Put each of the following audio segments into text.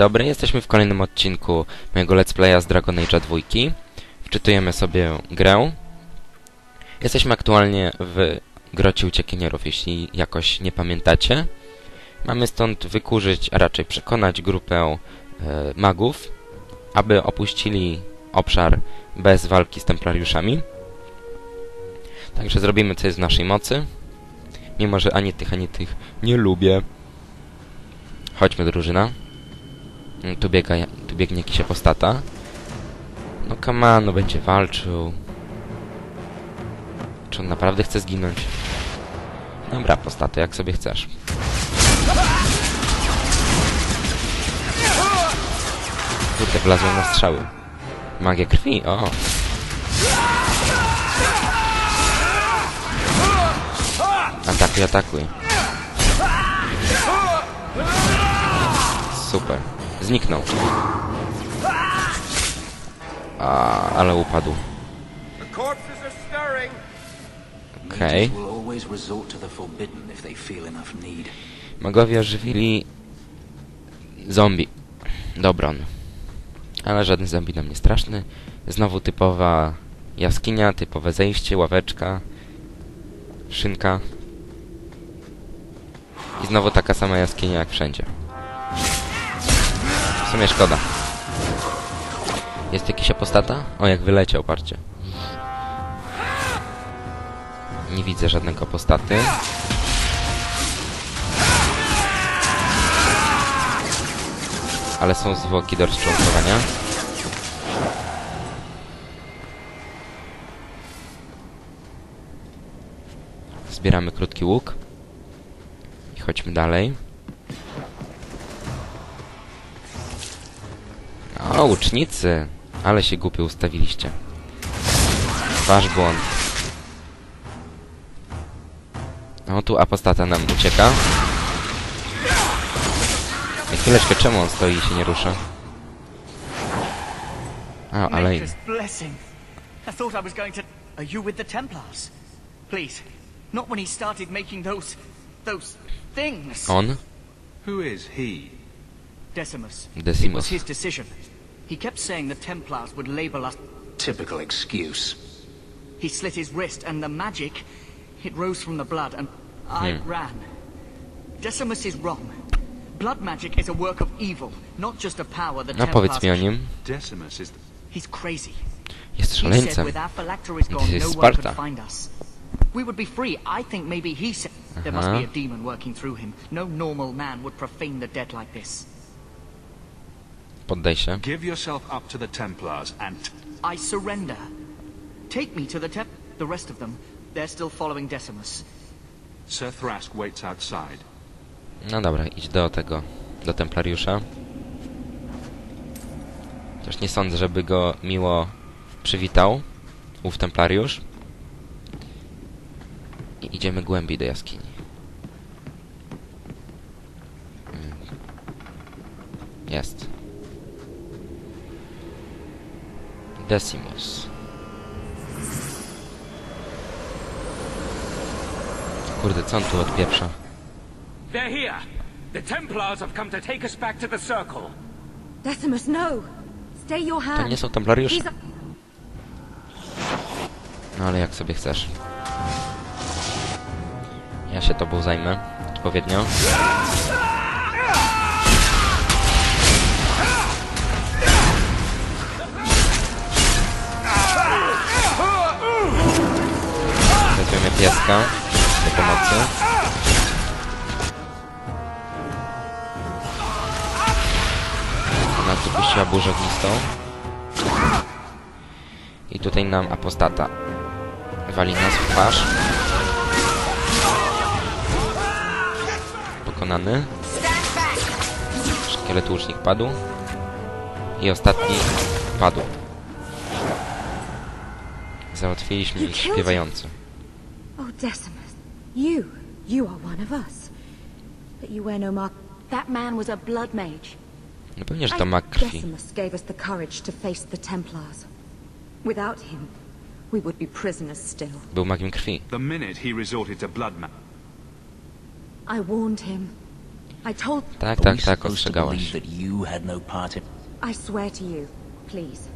dobry, jesteśmy w kolejnym odcinku mojego Let's Playa z Dragon Age 2. Wczytujemy sobie grę. Jesteśmy aktualnie w Grocie Uciekinierów, jeśli jakoś nie pamiętacie. Mamy stąd wykurzyć, a raczej przekonać grupę e, magów, aby opuścili obszar bez walki z templariuszami. Także zrobimy co jest w naszej mocy. Mimo, że ani tych, ani tych nie lubię. Chodźmy, drużyna. Mm, Tu, biega, tu biegnie jakiś apostata. No on, no będzie walczył. Czy on naprawdę chce zginąć? Dobra, apostato, jak sobie chcesz. Kurde, wlazłem na strzały. Magia krwi, o. Atakuj, atakuj. Super. Zniknął. A, ale upadł. Okej. Need. Magowie ożywili zombie. Dobron. Ale żaden zombie nam nie straszny. Znowu typowa jaskinia, typowe zejście, ławeczka, szynka. I znowu taka sama jaskinia jak wszędzie. W sumie szkoda. Jest jakiś apostata? O, jak wyleciał, parcie. Nie widzę żadnego apostaty. Ale są zwłoki do rozczłonkowania. Zbieramy krótki łuk. I chodźmy dalej. O, łucznicy! Ale się głupio ustawiliście. Wasz błąd. O, tu apostata nam ucieka. Ej, Chwileczkę, czemu on stoi i się nie rusza? A, ale... Nature's blessing. I thought I was going to. Are you with the Templars? Please, not when he started making those, those things. On? Who is he? Decimus. It was Decimus. his decision. He kept saying the Templars would label us. Typical excuse. He slit his wrist, and the magic, it rose from the blood, and I Hmm. ran. Decimus is wrong. Blood magic is a work of evil, not just a power the No Templars. powiedz mi o nim. Decimus is. He's crazy. Jest He said szaleńcem. with our phylacteries This gone, is no one Sparta. could find us. We would be free. I think maybe he said there must be a demon working through him. No normal man would profane the dead like this. Poddaj się. Give yourself up to the Templars and. I surrender. Take me to the temp. The rest of them, they're still following Decimus. Sir Thrask waits outside. No dobra, idź do tego, do Templariusza. Chociaż nie sądzę, żeby go miło przywitał, ów Templariusz. I idziemy głębiej do jaskini. Mm. Jest. Decimus. Kurde, co on tu odpieprza? They're here. The Templars have come to take us back to the Circle. Decimus, no! Stay your hand. To nie są Templariusze. No ale jak sobie chcesz. Ja się tobą zajmę odpowiednio. Pieska do pomocy. Ona tu puściła burzę ognistą. I tutaj nam apostata wali nas w twarz. Pokonany. Szkielet łucznik padł. I ostatni padł. Załatwiliśmy ich śpiewający. Oh, Decimus. You. You are one of us. But you wear no mark. That man was a blood mage. No pewnie, że to mak krwi. Decimus gave us the courage to face the Templars. Without him, we would be prisoners still. Był magiem krwi. The minute he resorted to blood ma- I warned him. I told... Tak, Are we tak, tak, supposed to ostrzegałaś. believe that you had no part in... I swear to you, please.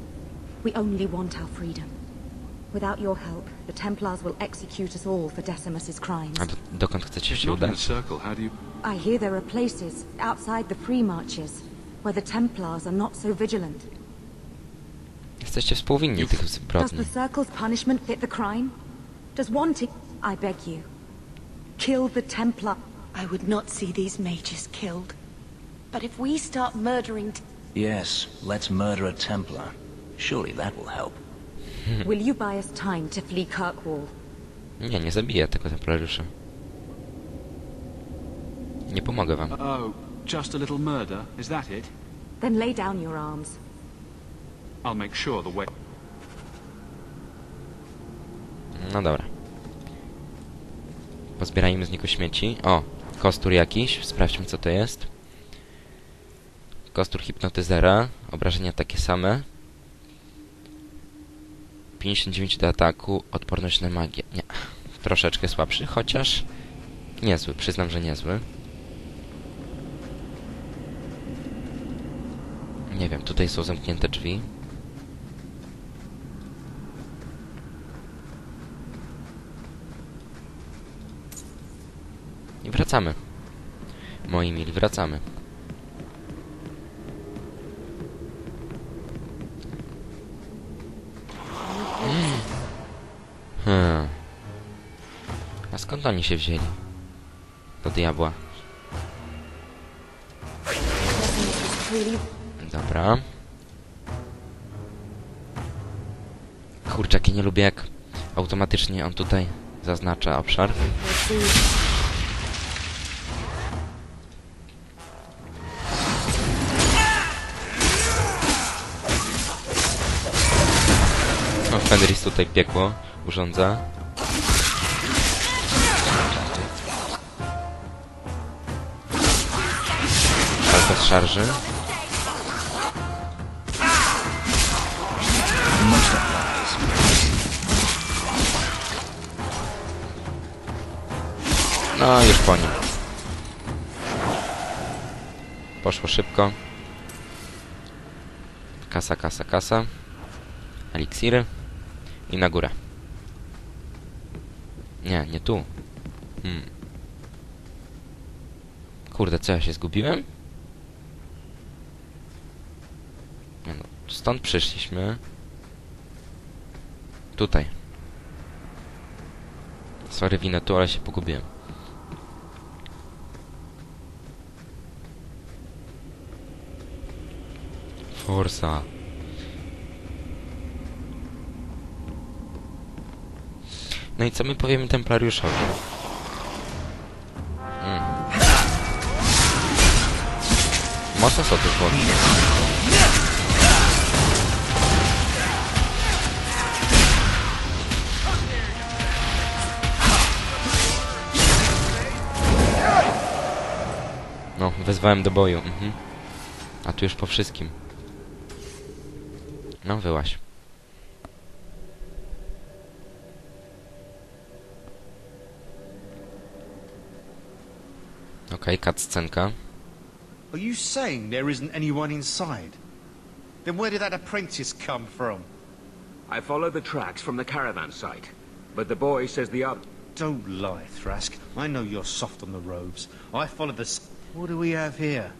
We only want our freedom. Without your help, the Templars will execute us all for Decimus's crimes. A do, dokąd chcecie się Not in a udać? circle. How do you... I hear there are places outside the free marches where the Templars are not so vigilant. Jesteście współwinni tych Does zbrodni. the Circle's punishment fit the crime? Does wanting... I beg you. Kill the Templar... I would not see these mages killed. But if we start murdering... T- Yes, let's murder a Templar. Surely that will help. Will you buy us time to flee Kirkwall? Nie, nie zabiję tego templariusza. Nie pomogę wam. Oh, just a little murder. Is that it? Then lay down your arms. I'll make sure the way... No dobra. Pozbierajmy z niego śmieci. O, kostur jakiś. Sprawdźmy co to jest. Kostur hipnotyzera. Obrażenia takie same. 59 do ataku. Odporność na magię. Nie. Troszeczkę słabszy, chociaż niezły. Przyznam, że niezły. Nie wiem, tutaj są zamknięte drzwi. I wracamy. Moi mili, wracamy. Oni się wzięli? Do diabła. Dobra. Kurczaki, nie lubię jak automatycznie on tutaj zaznacza obszar. No, Fenris tutaj piekło urządza. Z szarży. No, już po nim. Poszło szybko. Kasa, kasa, kasa. Eliksiry. I na górę. Nie, nie tu. Hmm. Kurde, co ja się zgubiłem? No, stąd przyszliśmy. Tutaj. Sorry, winę tu, ale się pogubiłem. Forsa. No i co my powiemy Templariuszowi? Mm. Mocno są te No, wezwałem do boju. Mhm. A tu już po wszystkim. No, wyłaś. Okej, okay, cutscenka. Are you saying there isn't anyone inside? Then where did that apprentice come from? I follow the tracks from the caravan site, but the boy says the other. Don't lie, Thrask. I know you're soft on the robes. I follow the... What do we have here?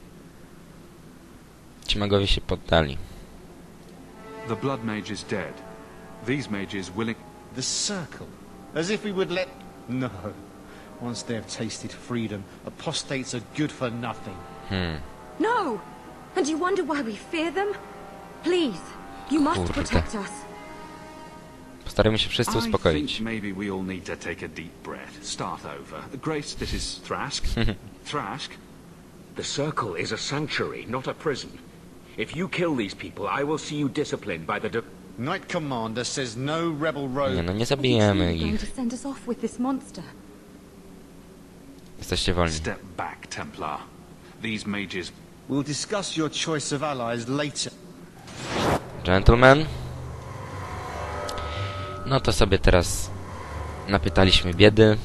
Ci magowie się poddali. The Blood Mage is dead. These mages willing... The Circle. As if we would let... No. Once they've tasted freedom, apostates are good for nothing. Hmm. No! And you wonder why we fear them? Please, you must Kurde. protect us. Postarajmy się wszyscy I uspokoić. think maybe we all need to take a deep breath. Start over. Grace, this is Thrask. Thrask? The circle is a sanctuary, not a prison. If you kill these people, I will see you disciplined by the. De- Knight Commander says no rebel rogue... Nie no, nie zabijemy ich. to send us off with this monster? Jesteście wolni. Step back, Templar. These mages... We'll discuss your choice of allies later. Gentlemen. No to sobie teraz napytaliśmy biedy.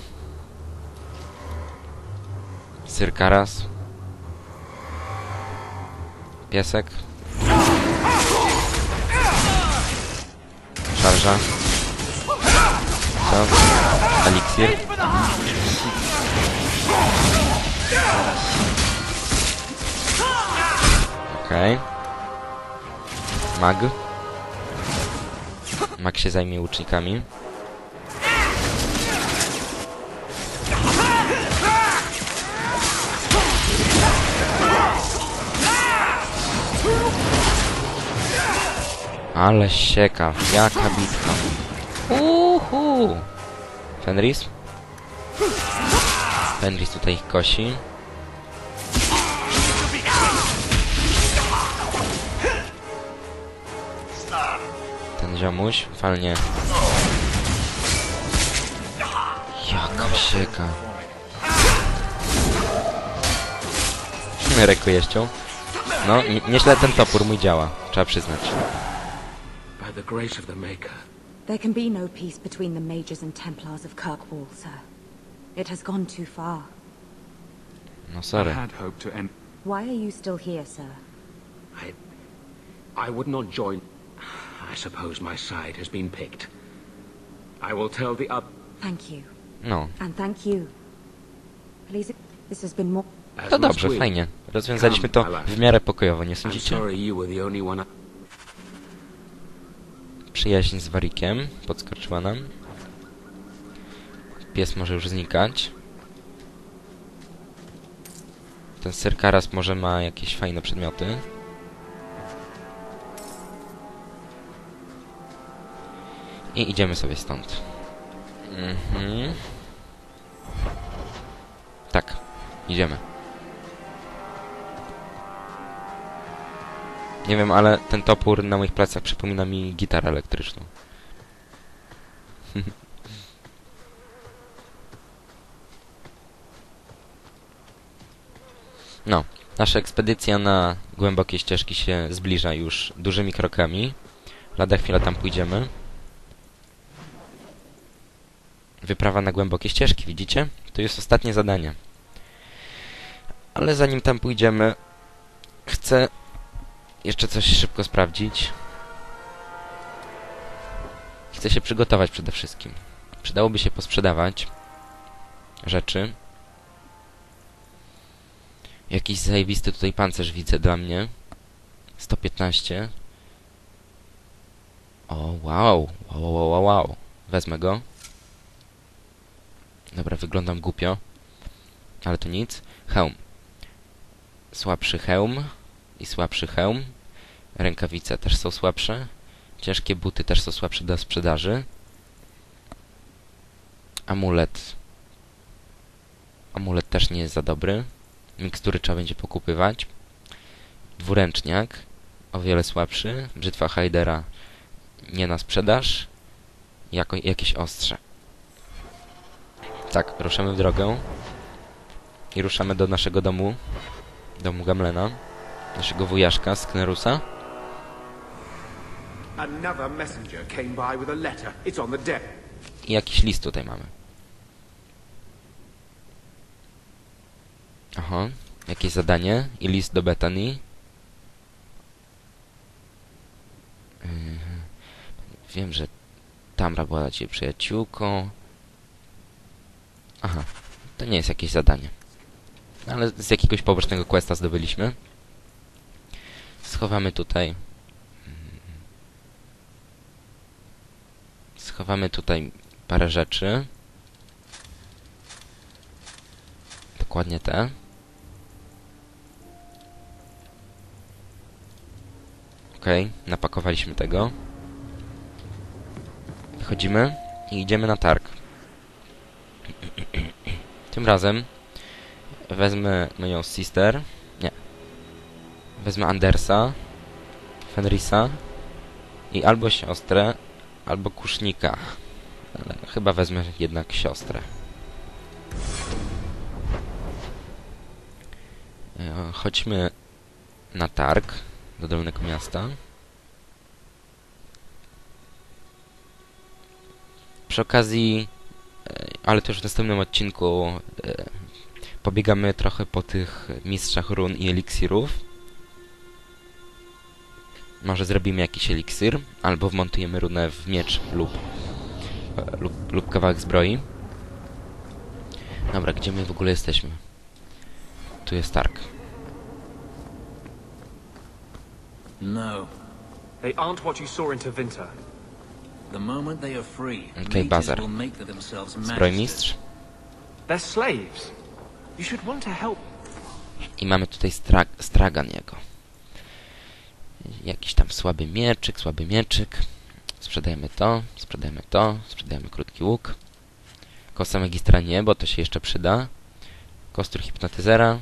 Sir Karas. Piesek. Szarża. Co? Eliksir. Okej. Mag. Mag się zajmie łucznikami. Ale sieka, jaka bitka. Uhu. Fenris? Fenris tutaj ich kosi. Ten ziomuś, falnie. Jaka sieka. Rekojeścią. No, nie- nieźle ten topór mój działa, trzeba przyznać. By the grace of the Maker. There can be no peace between the Mages and Templars of Kirkwall, sir. It has gone too far. No I sorry. had hoped to end. Why are you still here, sir? I... I would not join... I suppose my side has been picked. I will tell the up... Thank you. No, And thank you. Please, this has been more... as to must dobrze, we. fajnie. Rozwiązaliśmy to w miarę pokojowo, nie I'm sorry you were the only one... Przyjaźń z Warikiem podskoczyła nam. Pies może już znikać. Ten Syrkaras może ma jakieś fajne przedmioty. I idziemy sobie stąd. Mhm. Tak, idziemy. Nie wiem, ale ten topór na moich plecach przypomina mi gitarę elektryczną. No, nasza ekspedycja na głębokie ścieżki się zbliża już dużymi krokami. Lada chwila tam pójdziemy. Wyprawa na głębokie ścieżki, widzicie? To jest ostatnie zadanie. Ale zanim tam pójdziemy, chcę jeszcze coś szybko sprawdzić. Chcę się przygotować przede wszystkim. Przydałoby się posprzedawać rzeczy. Jakiś zajebisty tutaj pancerz widzę dla mnie. 115. O, wow. Wow, wow, wow, wow. Wezmę go. Dobra, wyglądam głupio. Ale to nic. Hełm. Słabszy hełm i słabszy hełm. Rękawice też są słabsze. Ciężkie buty też są słabsze do sprzedaży. Amulet. Amulet też nie jest za dobry. Mikstury trzeba będzie pokupywać. Dwuręczniak. O wiele słabszy. Brzytwa Hajdera nie na sprzedaż. Jako, jakieś ostrze. Tak, ruszamy w drogę. I ruszamy do naszego domu. Domu Gamlena naszego wujaszka z Knerusa. Another messenger came by with a letter. It's on the deck. I jakiś list tutaj mamy. Aha, jakieś zadanie i list do Bethany. Yy, wiem, że Tamra była dla ciebie przyjaciółką. Aha, to nie jest jakieś zadanie. Ale z jakiegoś pobocznego questa zdobyliśmy. Schowamy tutaj. Schowamy tutaj parę rzeczy. Dokładnie te. Okej, napakowaliśmy tego. Wychodzimy i idziemy na targ. Tym razem wezmę moją sister. Wezmę Andersa, Fenrisa i albo siostrę, albo kusznika. Ale chyba wezmę jednak siostrę. E, Chodźmy na targ do Dolnego Miasta. Przy okazji, e, ale to już w następnym odcinku, e, pobiegamy trochę po tych mistrzach run i eliksirów. Może zrobimy jakiś eliksir, albo wmontujemy runę w miecz lub, e, lub, lub kawałek zbroi. Dobra, gdzie my w ogóle jesteśmy? Tu jest Tark. No. They aren't what you saw in Tevinter. The moment they are free, Okay, Bazar. will make themselves masters. Zbrojmistrz. They're slaves. You should want to help. I mamy tutaj stra stragan jego. Jakiś tam słaby mieczyk, słaby mieczyk. Sprzedajemy to, sprzedajemy to, sprzedajemy krótki łuk. Kosa magistra nie, bo to się jeszcze przyda. Kostur hipnotyzera.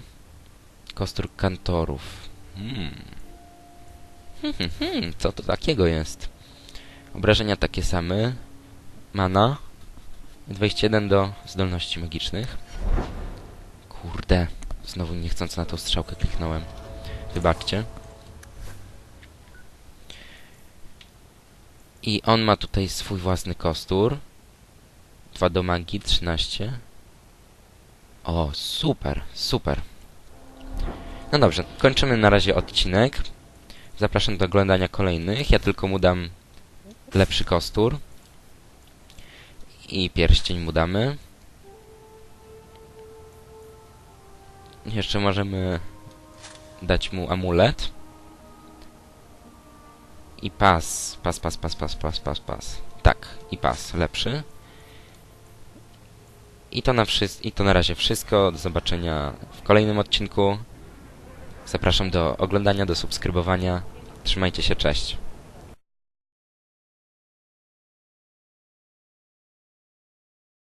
Kostur kantorów. Hmm. Hmm, hmm, hmm. Co to takiego jest? Obrażenia takie same. Mana. 21 do zdolności magicznych. Kurde. Znowu niechcąc na tą strzałkę kliknąłem. Wybaczcie. I on ma tutaj swój własny kostur. 2 do magii, 13. O, super, super. No dobrze, kończymy na razie odcinek. Zapraszam do oglądania kolejnych. Ja tylko mu dam lepszy kostur. I pierścień mu damy. Jeszcze możemy dać mu amulet. I pas. Pas, pas, pas, pas, pas, pas, pas. Tak, i pas. Lepszy. I to na, I to na razie wszystko. Do zobaczenia w kolejnym odcinku. Zapraszam do oglądania, do subskrybowania. Trzymajcie się, cześć.